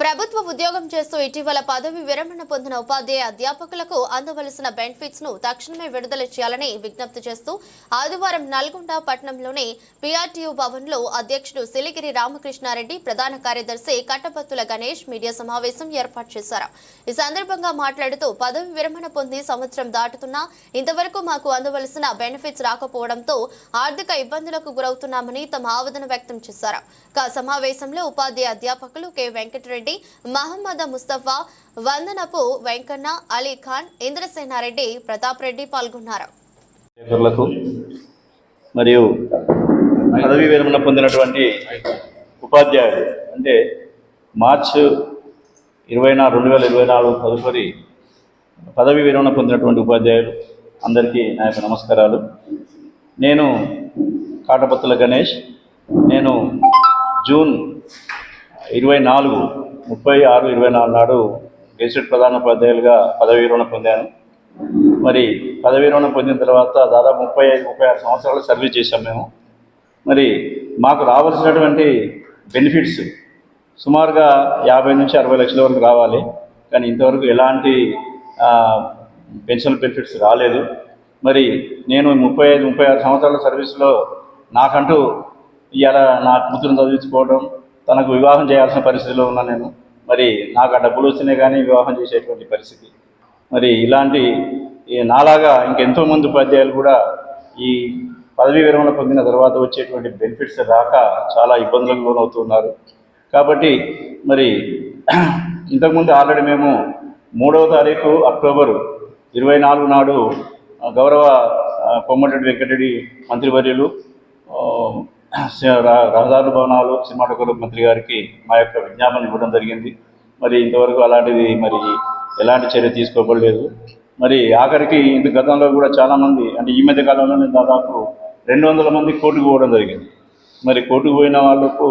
ప్రభుత్వ ఉద్యోగం చేస్తూ ఇటీవల పదవి విరమణ పొందిన ఉపాధ్యాయ అధ్యాపకులకు అందవలసిన బెనిఫిట్స్ను తక్షణమే విడుదల చేయాలని విజ్ఞప్తి చేస్తూ ఆదివారం నల్గొండ పట్టణంలోని పీఆర్టీయూ భవన్లో అధ్యక్షుడు సిలిగిరి రామకృష్ణారెడ్డి ప్రధాన కార్యదర్శి కట్టపత్తుల గణేష్ మీడియా సమావేశం ఏర్పాటు చేశారు. ఈ సందర్భంగా మాట్లాడుతూ పదవి విరమణ పొంది సంవత్సరం దాటుతున్నా ఇంతవరకు మాకు అందవలసిన బెనిఫిట్స్ రాకపోవడంతో ఆర్థిక ఇబ్బందులకు గురవుతున్నామని తమ ఆవేదన వ్యక్తం చేశారు. సమావేశంలో ఉపాధ్యాయ అధ్యాపకులు కె వెంకటరెడ్డి మహమ్మద్ ముస్తఫా వందనపు వెంకన్న అలీ ఖాన్ ఇంద్రసేనారెడ్డి ప్రతాప్ రెడ్డి పాల్గొన్నారు. మరియు పదవి విరమణ పొందినటువంటి ఉపాధ్యాయులు అంటే మార్చ్ ఇరవై నాలుగు రెండు వేల ఇరవై నాలుగు తదుపరి పదవి విరమణ పొందినటువంటి ఉపాధ్యాయులు అందరికీ నా యొక్క నమస్కారాలు. నేను కాటపత్తుల గణేష్ నేను జూన్ ఇరవై నాలుగు ముప్పై ఆరు ఇరవై నాలుగు నాడు గెజిటెడ్ ప్రధాన ఉపాధ్యాయులుగా పదవి విరమణ పొందాను. మరి పదవి విరమణ పొందిన తర్వాత దాదాపు ముప్పై ఐదు ముప్పై ఆరు సంవత్సరాలు సర్వీస్ చేశాం మేము. మరి మాకు రావాల్సినటువంటి బెనిఫిట్స్ సుమారుగా యాభై నుంచి అరవై లక్షల వరకు రావాలి. కానీ ఇంతవరకు ఎలాంటి పెన్షన్ బెనిఫిట్స్ రాలేదు. మరి నేను ముప్పై ఐదు ముప్పై ఆరు సంవత్సరాల సర్వీస్లో నాకంటూ ఇవాళ నా కూతురుని చదివించుకోవడం తనకు వివాహం చేయాల్సిన పరిస్థితిలో ఉన్నా నేను. మరి నాకు ఆ డబ్బులు వచ్చినాయి కానీ వివాహం చేసేటువంటి పరిస్థితి. మరి ఇలాంటి ఈ నాలాగా ఇంకెంతో మంది ఉపాధ్యాయులు కూడా ఈ పదవీ విరమణ పొందిన తర్వాత వచ్చేటువంటి బెనిఫిట్స్ రాక చాలా ఇబ్బందులకు లోనవుతున్నారు కాబట్టి మరి ఇంతకుముందు ఆల్రెడీ మేము మూడవ తారీఖు అక్టోబరు ఇరవై నాలుగు నాడు గౌరవ కొమ్మటెడ్డి వెంకటరెడ్డి మంత్రివర్యులు రహదారుల భవనాలు సినిమాటోగ్రఫీ మంత్రి గారికి మా యొక్క విజ్ఞాపన ఇవ్వడం జరిగింది. మరి ఇంతవరకు అలాంటిది మరి ఎలాంటి చర్య తీసుకోబడలేదు. మరి ఆఖరికి ఇంత గతంలో కూడా చాలామంది అంటే ఈ మధ్య కాలంలోనే దాదాపు రెండు వందల మంది కోర్టుకు పోవడం జరిగింది. మరి కోర్టుకు పోయిన వాళ్ళకు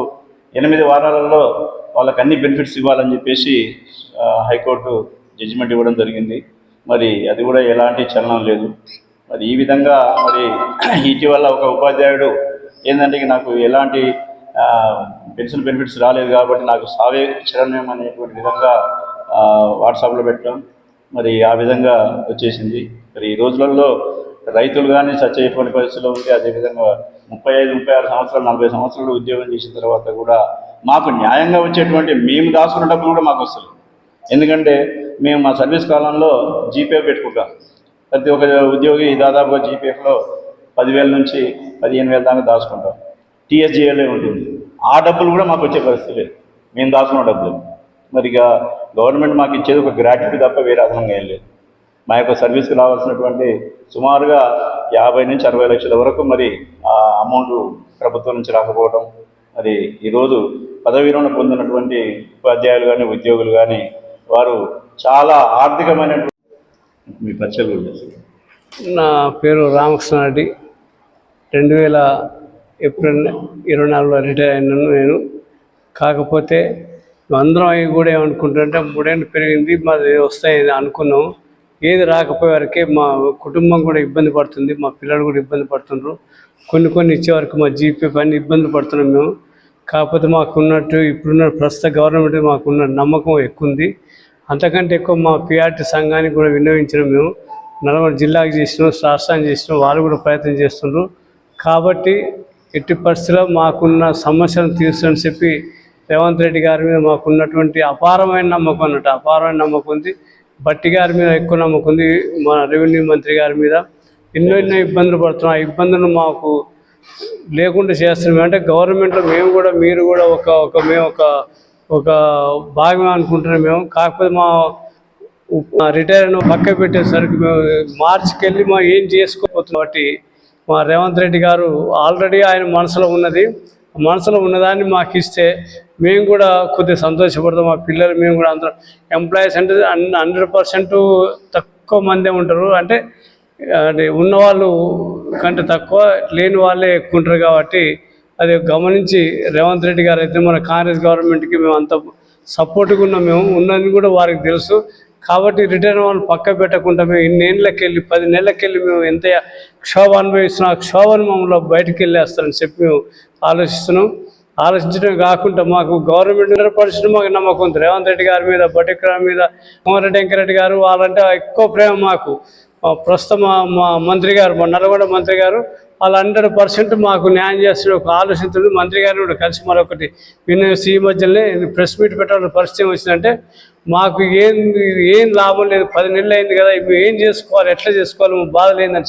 ఎనిమిది వారాలలో వాళ్ళకి అన్ని బెనిఫిట్స్ ఇవ్వాలని చెప్పేసి హైకోర్టు జడ్జిమెంట్ ఇవ్వడం జరిగింది. మరి అది కూడా ఎలాంటి చలనం లేదు. మరి ఈ విధంగా మరి ఇటీవల ఒక ఉపాధ్యాయుడు ఏంటంటే నాకు ఎలాంటి పెన్షన్ బెనిఫిట్స్ రాలేదు కాబట్టి నాకు సావే శరణ్యం అనేటువంటి విధంగా వాట్సాప్లో పెట్టాం మరి ఆ విధంగా వచ్చేసింది. మరి ఈ రోజులలో రైతులు కానీ చచ్చేటువంటి పరిస్థితిలో ఉంది అదేవిధంగా ముప్పై ఐదు ముప్పై ఆరు సంవత్సరాలు నలభై సంవత్సరాలు ఉద్యోగం చేసిన తర్వాత కూడా మాకు న్యాయంగా వచ్చేటువంటి మేము దాచుకున్న డబ్బులు కూడా మాకు వస్తుంది ఎందుకంటే మేము మా సర్వీస్ కాలంలో జీపే పెట్టుకుంటాం. ప్రతి ఒక్క ఉద్యోగి దాదాపుగా జీపీఎఫ్లో పదివేల నుంచి పదిహేను వేల దాకా దాచుకుంటాం. టీఎస్జీఏలే ఉంటుంది. ఆ డబ్బులు కూడా మాకు వచ్చే పరిస్థితి లేదు. మేము దాచుకున్న డబ్బులు. మరి ఇక గవర్నమెంట్ మాకు ఇచ్చేది ఒక గ్రాట్యుటీ తప్ప వేరే అదనంగా ఏం లేదు. మా యొక్క సర్వీస్కి రావాల్సినటువంటి సుమారుగా యాభై నుంచి అరవై లక్షల వరకు మరి ఆ అమౌంట్ ప్రభుత్వం నుంచి రాకపోవడం మరి ఈరోజు పదవి విరమణ పొందినటువంటి ఉపాధ్యాయులు కానీ ఉద్యోగులు కానీ వారు చాలా ఆర్థికమైనటువంటి మీ పరిచయం నా పేరు రామకృష్ణారెడ్డి. రెండు వేల ఏప్రిల్ ఇరవై నాలుగులో రిటైర్ అయినాను నేను. కాకపోతే అందరం అవి కూడా ఏమనుకుంటుంటే మూడేళ్ళు పెరిగింది మాది వస్తాయని అనుకున్నాం. ఏది రాకపోయేవరకే మా కుటుంబం కూడా ఇబ్బంది పడుతుంది మా పిల్లలు కూడా ఇబ్బంది పడుతుండ్రు. కొన్ని కొన్ని ఇచ్చేవరకు మా జీపీ పని ఇబ్బంది పడుతున్నాం మేము. కాకపోతే మాకున్నట్టు ఇప్పుడున్న ప్రస్తుత గవర్నమెంట్ మాకున్న నమ్మకం ఎక్కువ ఉంది అంతకంటే ఎక్కువ మా పిఆర్టీ సంఘానికి కూడా వినియోగించడం మేము. నల్గొండ జిల్లాకి చేసినాం రాష్ట్రానికి చేసినాం వాళ్ళు కూడా ప్రయత్నం చేస్తుండ్రు. కాబట్టి ఎట్టి పరిస్థితుల్లో మాకున్న సమస్యలను తీర్చని చెప్పి రేవంత్ రెడ్డి గారి మీద మాకున్నటువంటి అపారమైన నమ్మకం అన్నట్టు అపారమైన నమ్మకం ఉంది. బట్టి గారి మీద ఎక్కువ నమ్మకం ఉంది. మన రెవెన్యూ మంత్రి గారి మీద ఎన్నో ఎన్నో ఇబ్బందులు పడుతున్నాం. ఆ ఇబ్బందులు మాకు లేకుండా చేస్తున్నాం. అంటే గవర్నమెంట్లో మేము కూడా మీరు కూడా ఒక ఒక మేము ఒక ఒక భాగమే అనుకుంటున్నాం మేము. కాకపోతే మా రిటైర్ అయిన పక్క పెట్టేసరికి మేము మార్చికి వెళ్ళి మా ఏం చేసుకోకపోతున్నాం కాబట్టి మా రేవంత్ రెడ్డి గారు ఆల్రెడీ ఆయన మనసులో ఉన్నది. మనసులో ఉన్నదాన్ని మాకు ఇస్తే మేము కూడా కొద్దిగా సంతోషపడతాం. మా పిల్లలు మేము కూడా అందరం. ఎంప్లాయీస్ అంటే హండ్రెడ్ పర్సెంట్ తక్కువ మందే ఉంటారు. అంటే అంటే ఉన్నవాళ్ళు కంటే తక్కువ లేని వాళ్ళే ఎక్కువ ఉంటారు కాబట్టి అది గమనించి రేవంత్ రెడ్డి గారు అయితే మన కాంగ్రెస్ గవర్నమెంట్కి మేము అంత సపోర్ట్గా ఉన్నాం. మేము ఉన్నది కూడా వారికి తెలుసు. కాబట్టి రిటైర్ వాళ్ళు పక్క పెట్టకుండా మేము ఇన్నేళ్ళకి వెళ్ళి పది నెలలకెళ్ళి మేము ఎంత క్షోభ అనుభవిస్తున్నాం ఆ క్షోభను మమ్మల్ని బయటకు వెళ్ళేస్తారని చెప్పి మేము ఆలోచిస్తున్నాం. ఆలోచించడం కాకుండా మాకు గవర్నమెంట్ పరిస్థితి మాకు నమ్మకం ఉంది. రేవంత్ రెడ్డి గారి మీద బటిక్రామ్ మీద కోమరెడ్డి వెంకరెడ్డి గారు వాళ్ళంటే ఎక్కువ ప్రేమ మాకు. ప్రస్తుతం మా మంత్రి గారు మా నల్గొండ మంత్రి గారు వాళ్ళు హండ్రెడ్ పర్సెంట్ మాకు న్యాయం చేస్తున్న ఒక ఆలోచించుడు మంత్రి గారిని కూడా కలిసి మరొకటి విన్నసి ఈ మధ్యనే ప్రెస్ మీట్ పెట్టాల్సిన పరిస్థితి వచ్చిందంటే మాకు ఏం ఏం లాభం లేదు. పది నెలలు అయింది కదా ఇప్పుడు ఏం చేసుకోవాలి ఎట్లా చేసుకోవాలి బాధ లేదని